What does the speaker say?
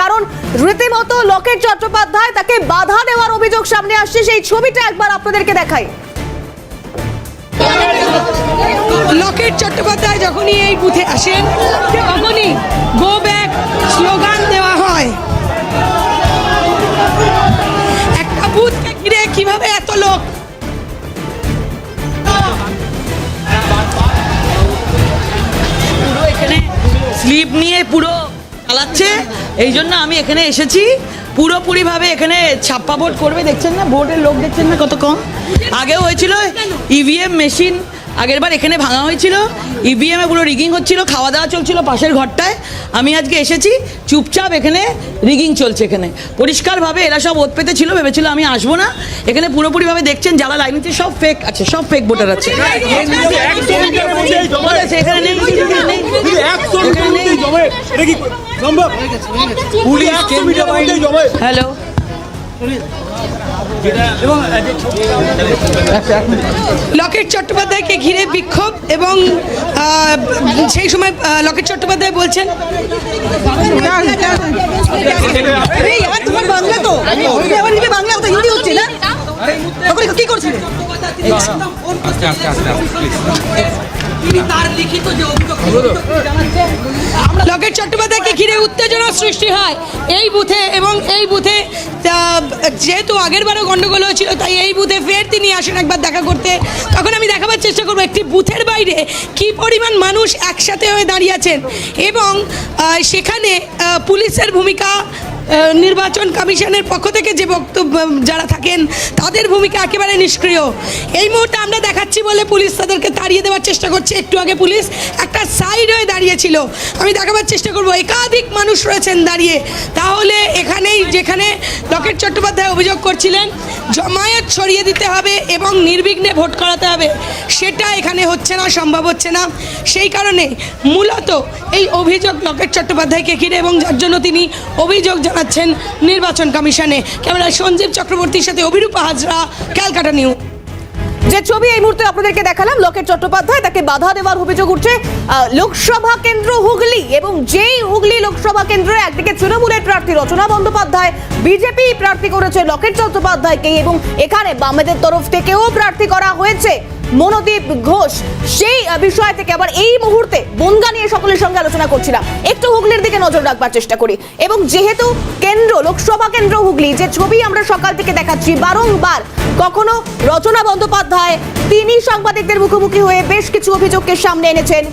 কারণ রীতিমতো লোকের চট্টোপাধ্যায় তাকে বাধা দেওয়ার অভিযোগ সামনে আসছে। সেই ছবিটা একবার আপনাদেরকে দেখাই। লকেট চট্টোপাধ্যায় যখনই এই বুথে আসেন, তখনই গো ব্যাক স্লোগান দেওয়া হয়। একটা বুথকে ঘিরে কীভাবে এত লোক? স্লিপ নিয়ে পুরো চালাচ্ছে। এই জন্য আমি এখানে এসেছি। পুরোপুরিভাবে এখানে ছাপ্পা ভোট করবে দেখছেন না? ভোটের লোক দেখছেন না কত কম? আগেও হয়েছিল ইভিএম মেশিন আগেরবার এখানে ভাঙা হয়েছিল। ইভিএমে পুরো রিগিং হচ্ছিল খাওয়া দাওয়া চলছিল পাশের ঘরটায়। আমি আজকে এসেছি চুপচাপ এখানে রিগিং চলছে এখানে। পরিষ্কারভাবে এরা সব ওত পেতে ছিল ভেবেছিল আমি আসব না। এখানে পুরোপুরিভাবে দেখছেন যারা লাইনেতে সব ফেক আছে সব ফেক ভোটার আছে। এখানে নেই, হ্যালো। লকেট চট্টোপাধ্যায়কে ঘিরে বিক্ষোভ এবং সেই সময় লকেট চট্টোপাধ্যায় বলছেন বাংলা তো। বাংলা হিন্দি হচ্ছে না? তখন কি করছিলে? লকেট চট্টোপাধ্যায়কে ঘিরে উত্তেজনা সৃষ্টি হয়। এই বুথে এবং এই বুথে যেহেতু আগেরবারও গন্ডগোল হয়েছিল, তাই এই বুথে ফের তিনি আসেন একবার দেখা করতে। তখন আমি দেখাবার চেষ্টা করব একটি বুথের বাইরে কি পরিমাণ মানুষ একসাথে হয়ে দাঁড়িয়ে আছেন। এবং সেখানে পুলিশের ভূমিকা নির্বাচন কমিশনের পক্ষ থেকে যে বক্তব্য যারা থাকেন, তাদের ভূমিকা একেবারে নিষ্ক্রিয়। এই মুহূর্তে আমরা দেখাচ্ছি বলে পুলিশ তাদেরকে তাড়িয়ে দেওয়ার চেষ্টা করছে। একটু আগে পুলিশ একটা সাইড হয়ে দাঁড়িয়েছিল। আমি দেখাবার চেষ্টা করব। একাধিক মানুষ রয়েছেন দাঁড়িয়ে। তাহলে এখানেই যেখানে লকেট চট্টোপাধ্যায় অভিযোগ করছিলেন, জমায়েত ছড়িয়ে দিতে হবে এবং নির্বিঘ্নে ভোট করাতে হবে। সেটা এখানে হচ্ছে না, সম্ভব হচ্ছে না। সেই কারণে মূলত এই অভিযোগ লকেট চট্টোপাধ্যায়কে ঘিরে এবং যার জন্য তিনি অভিযোগ জানাচ্ছেন নির্বাচন কমিশনে। ক্যামেরা সঞ্জীব চক্রবর্তীর সাথে অভিরূপা হাজরা, ক্যালকাটা নিউ যে ছবি এই মুহূর্তে আপনাদেরকে দেখালাম, লকেট চট্টোপাধ্যায়, তাকে বাধা দেওয়ার অভিযোগ উঠছে লোকসভা কেন্দ্র হুগলি এবং যেই হুগলি লোকসভা কেন্দ্রে একদিকে তৃণমূলের প্রার্থী রচনা বন্দ্যোপাধ্যায় বিজেপি প্রার্থী করেছে লোকের চট্টোপাধ্যায়কে এবং এখানে বামেদের তরফ থেকেও প্রার্থী করা হয়েছে মনোদীপ ঘোষ। সেই বিষয় থেকে আবার এই মুহূর্তে বনগা নিয়ে সকলের সঙ্গে আলোচনা করছিলাম। একটু হুগলির দিকে নজর রাখবার চেষ্টা করি। এবং যেহেতু কেন্দ্র, লোকসভা কেন্দ্র হুগলি, যে ছবি আমরা সকাল থেকে দেখাচ্ছি, বারংবার কখনো রচনা বন্দ্যোপাধ্যায়, তিনি সাংবাদিকদের মুখোমুখি হয়ে বেশ কিছু অভিযোগকে সামনে এনেছেন।